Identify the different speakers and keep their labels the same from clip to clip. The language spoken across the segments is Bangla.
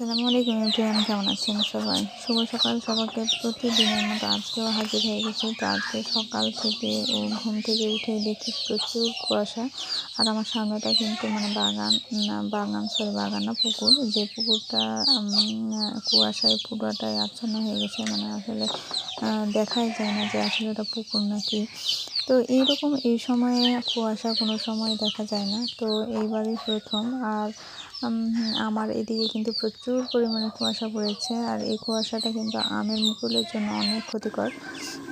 Speaker 1: আসসালামু আলাইকুম এভরিওয়ান, কেমন আছেন সবাই? শুভ সকাল সবাইকে। প্রতিদিনের মতো আজকেও হাজির হয়ে গেছি। তো আজকে সকাল থেকে ও ঘুম থেকে উঠে দেখি প্রচুর কুয়াশা। আর আমার সামনেটা কিন্তু মানে বাগান বাগান সরি বাগান না পুকুর। যে পুকুরটা কুয়াশায় পুরোটাই আচ্ছন্ন হয়ে গেছে। মানে আসলে দেখাই যায় না যে আসলে ওটা পুকুর নাকি। তো এইরকম এই সময়ে কুয়াশা কোনো সময় দেখা যায় না। তো এইবারই প্রথম। আর আমার এদিকে কিন্তু প্রচুর পরিমাণে কুয়াশা পড়েছে। আর এই কুয়াশাটা কিন্তু আমের মুকুলের জন্য অনেক ক্ষতিকর।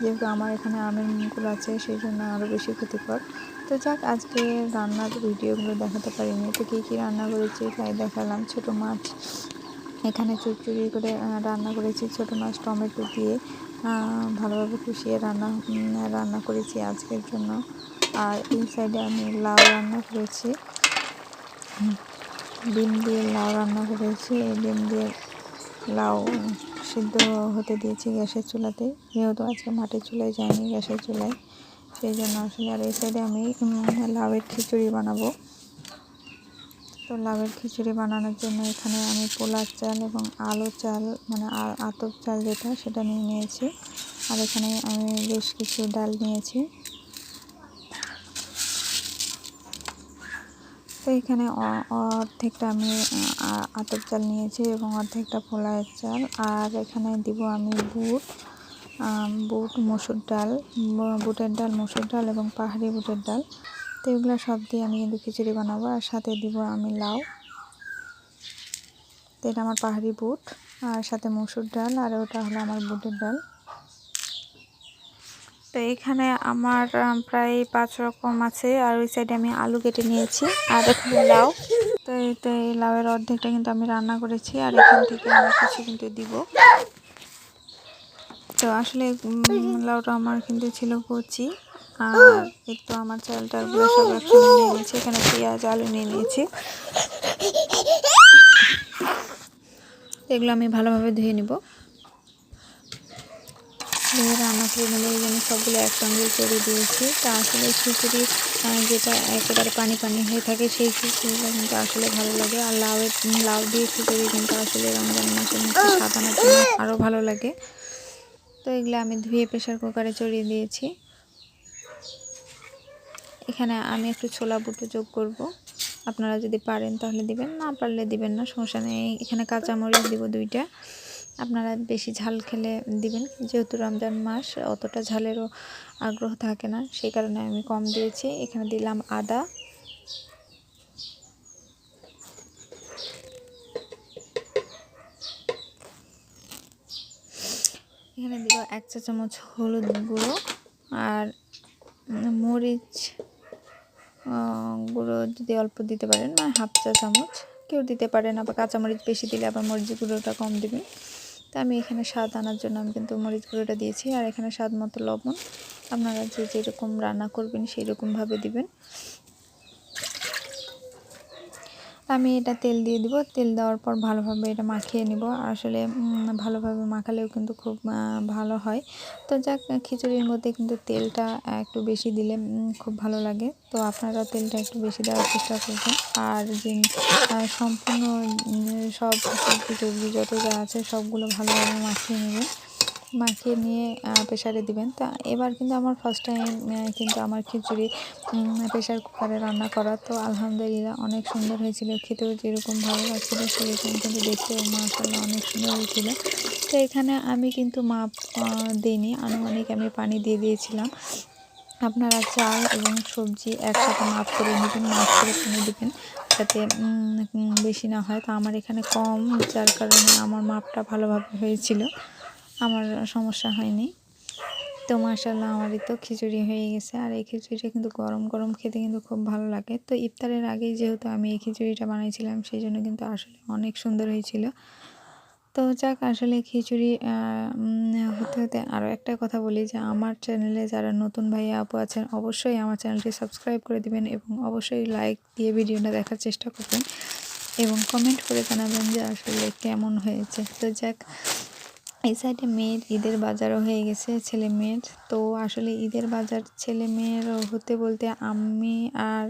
Speaker 1: যেহেতু আমার এখানে আমের মুকুল আছে, সেই জন্য আরও বেশি ক্ষতিকর। তো যাক, আজকে রান্নার ভিডিওগুলো দেখাতে পারিনি। তো কী কী রান্না করেছি তাই দেখালাম। ছোটো মাছ, এখানে চুরচুরি করে রান্না করেছি। ছোটো মাছ, টমেটো দিয়ে ভালোভাবে কষিয়ে রান্না রান্না করেছি আজকের জন্য। আর এই সাইডে আমি লাউ রান্না করেছি। ডিম দিয়ে লাউ রান্না করেছি। এই ডিম দিয়ে লাউ সিদ্ধ হতে দিয়েছি গ্যাসের চুলাতে। যেহেতু আজকে মাটির চুলায় যায়নি গ্যাসের চুলায়, সেই জন্য আসলে আর এই সাইডে আমি লাউয়ের খিচুড়ি বানাবো। তো লাউয়ের খিচুড়ি বানানোর জন্য এখানে আমি পোলার চাল এবং আলো চাল মানে আতপ চাল যেটা, সেটা নিয়ে নিয়েছি। আর এখানে আমি বেশ কিছু ডাল নিয়েছি। তো এখানে অর্ধেকটা আমি আতপ চাল নিয়েছি এবং অর্ধেকটা পোলায়ের চাল। আর এখানে দিব আমি বুট বুট, মসুর ডাল বুটের ডাল, মসুর ডাল এবং পাহাড়ি বুটের ডাল। তো এগুলো সব দিয়ে আমি কিন্তু খিচুড়ি বানাবো আর সাথে দিব আমি লাউ। তো এটা আমার পাহাড়ি বুট আর সাথে মসুর ডাল আর ওটা হলো আমার বুটের ডাল। তো এখানে আমার প্রায় পাঁচ রকম আছে আর ওই সাইডে আমি আলু কেটে নিয়েছি আর এখানে লাউ। তো তো এই লাউয়ের অর্ধেকটা কিন্তু আমি রান্না করেছি আর এখান থেকে আমি কিছু কিন্তু দিব। তো আসলে লাউটা আমার কিন্তু ছিল কচি। আর তো আমার চালটা গুলো সব একসঙ্গে নিয়ে নিয়েছি। এখানে পেঁয়াজ, আলু নিয়ে নিয়েছি। এগুলো আমি ভালোভাবে ধুয়ে নিব। ধুয়ে রান্না করে নিলে এই জন্য সবগুলো একসঙ্গে করে দিয়েছি। তা আসলে খিচুড়ি যেটা একেবারে পানি পানি হয়ে থাকে সেই খিচুড়িটা কিন্তু আসলে ভালো লাগে। আর লাউয়ের লাউ দিয়ে খিচুড়ি কিন্তু আসলে রমজান মাসের মধ্যে জন্য আরও ভালো লাগে। তো এগুলো আমি ধুয়ে প্রেশার কুকারে চড়িয়ে দিয়েছি। এখানে আমি একটু ছোলা বুটো যোগ করব। আপনারা যদি পারেন তাহলে দিবেন, না পারলে দিবেন না, সমস্যা নেই। এখানে কাঁচামরিচ দিব দুইটা। আপনারা বেশি ঝাল খেলে দিবেন, যেহেতু রমজান মাস, অতটা ঝালেরও আগ্রহ থাকে না, সেই কারণে আমি কম দিয়েছি। এখানে দিলাম আদা। এখানে দিব এক চা চামচ হলুদ গুঁড়ো আর মরিচ গুঁড়ো যদি অল্প দিতে পারেন মানে হাফ চা চামচ, কেউ দিতে পারেন আবার কাঁচামরিচ বেশি দিলে আবার মরিচ গুঁড়োটা কম দেবেন। তো আমি এখানে স্বাদ আনার জন্য আমি কিন্তু মরিচ গুঁড়োটা দিয়েছি, আর এখানে স্বাদ মতো লবণ। আপনারা যে যেরকম রান্না করবেন সেই রকমভাবে দিবেন। আমি এটা তেল দিয়ে দিব। তেল দেওয়ার পর ভালোভাবে এটা মাখিয়ে নিব। আসলে ভালোভাবে মাখালেও কিন্তু খুব ভালো হয়। তো যাক, খিচুড়ির মধ্যে কিন্তু তেলটা একটু বেশি দিলে খুব ভালো লাগে। তো আপনারা তেলটা একটু বেশি দেওয়ার চেষ্টা করবেন। আর যে সম্পূর্ণ সব টবজি যত যা আছে সবগুলো ভালোভাবে মাখিয়ে নেবেন। মাখিয়ে নিয়ে প্রেশারে দিবেন। তা এবার কিন্তু আমার ফার্স্ট টাইম কিন্তু আমার খিচুড়ি প্রেশার কুকারে রান্না করা। তো আলহামদুলিল্লাহ অনেক সুন্দর হয়েছিল। খেতেও যেরকম ভালো লাগছিল, সেরকম কিন্তু দেখতেও মাশাল্লাহ অনেক সুন্দর হয়েছিল। তো এখানে আমি কিন্তু মাপ দিইনি। আনুমানিক আমি পানি দিয়ে দিয়েছিলাম। আপনারা চাল এবং সবজি একসাথে মাপ করে নেবেন, মাপ করে পানি দেবেন, যাতে বেশি না হয়। তো আমার এখানে কম, যার কারণে আমার মাপটা ভালোভাবে হয়েছিল। আমার সমস্যা হয়নি। তো মাসাল্লাহ আমারই তো খিচুড়ি হয়ে গেছে। আর এই খিচুড়িটা কিন্তু গরম গরম খেতে কিন্তু খুব ভালো লাগে। তো ইফতারের আগেই যেহেতু আমি এই খিচুড়িটা বানিয়েছিলাম সেই জন্য কিন্তু আসলে অনেক সুন্দর হয়েছিল। তো যাক, আসলে খিচুড়ি হতে হতে আরও একটা কথা বলি যে আমার চ্যানেলে যারা নতুন ভাইয়া, আপু আছেন, অবশ্যই আমার চ্যানেলটি সাবস্ক্রাইব করে দিবেন এবং অবশ্যই লাইক দিয়ে ভিডিওটা দেখার চেষ্টা করবেন এবং কমেন্ট করে জানাবেন যে আসলে কেমন হয়েছে। তো যাক এই সাইডে মেয়ের ঈদের বাজারও হয়ে গেছে, ছেলে মেয়ের। তো আসলে ঈদের বাজার ছেলে মেয়ের হতে বলতে আমি আর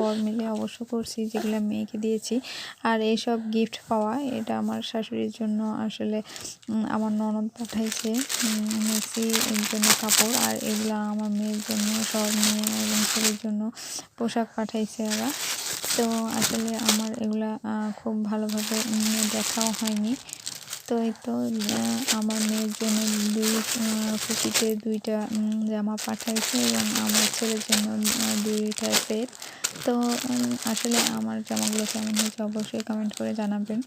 Speaker 1: বর মিলে অবশ্য করছি যেগুলো মেয়েকে দিয়েছি। আর এইসব গিফট পাওয়া, এটা আমার শাশুড়ির জন্য আসলে আমার ননদ পাঠাইছে মেসি এর জন্য কাপড়। আর এগুলো আমার মেয়ের জন্য সব মেয়ে এবং ছেলের জন্য পোশাক পাঠাইছে ওরা তো আসলে আমার এগুলা খুব ভালোভাবে দেখাও হয়নি। তো এই তো আমার মেয়ের জন্য দুই খুশিতে দুইটা জামা পাঠাইছে এবং আমার ছেলের জন্য দুইটা সেট। তো আসলে আমার জামাগুলো কেমন হয়েছে অবশ্যই কমেন্ট করে জানাবেন।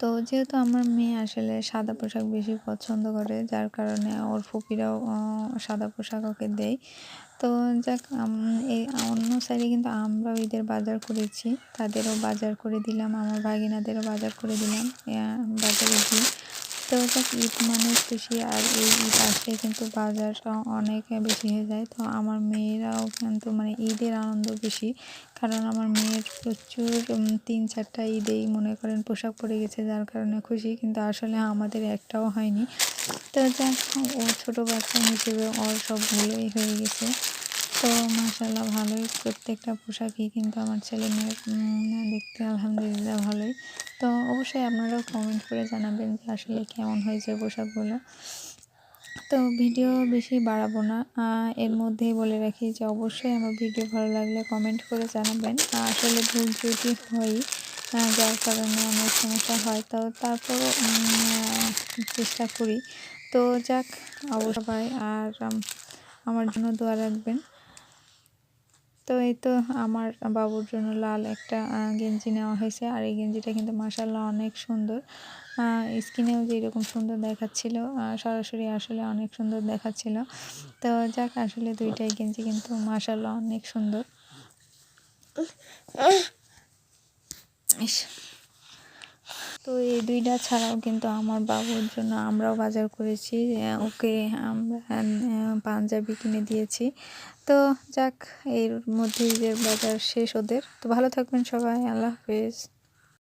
Speaker 1: তো যেহেতু আমার মেয়ে আসলে সাদা পোশাক বেশি পছন্দ করে, যার কারণে ওর ফুপিরাও সাদা পোশাক ওকে দেয়। তো যাক এই অন্য সাইডে কিন্তু আমরাও ঈদের বাজার করেছি। তাদেরও বাজার করে দিলাম, আমার ভাগিনাদেরও বাজার করে দিলাম বাজারে গিয়ে। তো যাক, ঈদ মানে খুশি, আর এই ঈদ আসলে কিন্তু বাজার অনেক বেশি হয়ে যায়। তো আমার মেয়েরাও কিন্তু মানে ঈদের আনন্দ বেশি কারণ আমার মেয়ের প্রচুর তিন চারটা ঈদেই মনে করেন পোশাক পরে গেছে, যার কারণে খুশি, কিন্তু আসলে আমাদের একটাও হয়নি। তো যাক, ও ছোটো বাচ্চা হিসেবে ওর সবগুলোই হয়ে গেছে। তো মাসাল্লাহ ভালোই। প্রত্যেকটা পোশাকই কিন্তু আমার ছেলে মেয়ের দেখতে আলহামদুলিল্লাহ ভালোই। তো অবশ্যই আপনারাও কমেন্ট করে জানাবেন যে আসলে কেমন হয়েছে পোশাকগুলো। তো ভিডিও বেশি বাড়াবো না। এর মধ্যেই বলে রাখি যে অবশ্যই আমার ভিডিও ভালো লাগলে কমেন্ট করে জানাবেন। আসলে ভুল ত্রুটি হয় যার কারণে অনেক সমস্যা হয়। তো তারপরও চেষ্টা করি। তো যাক, অবশ্যই আর আমার জন্য দোয়া রাখবেন। তো এই তো আমার বাবুর জন্য লাল একটা গেঞ্জি নেওয়া হয়েছে। আর এই গেঞ্জিটা কিন্তু মাসাল্লাহ অনেক সুন্দর। স্কিনেও যেরকম সুন্দর দেখাচ্ছিল সরাসরি আসলে অনেক সুন্দর দেখাচ্ছিল। তো যাক, আসলে দুইটাই গেঞ্জি কিন্তু মাসাল্লাহ অনেক সুন্দর। তো এই দুইটা ছাড়াও কিন্তু আমার বাবুর জন্য আমরাও বাজার করেছি। ওকে আমরা পাঞ্জাবি কিনে দিয়েছি। তো যাক, এর মধ্যে ঈদের বাজার শেষ ওদের। তো ভালো থাকবেন সবাই, আল্লাহ হাফেজ।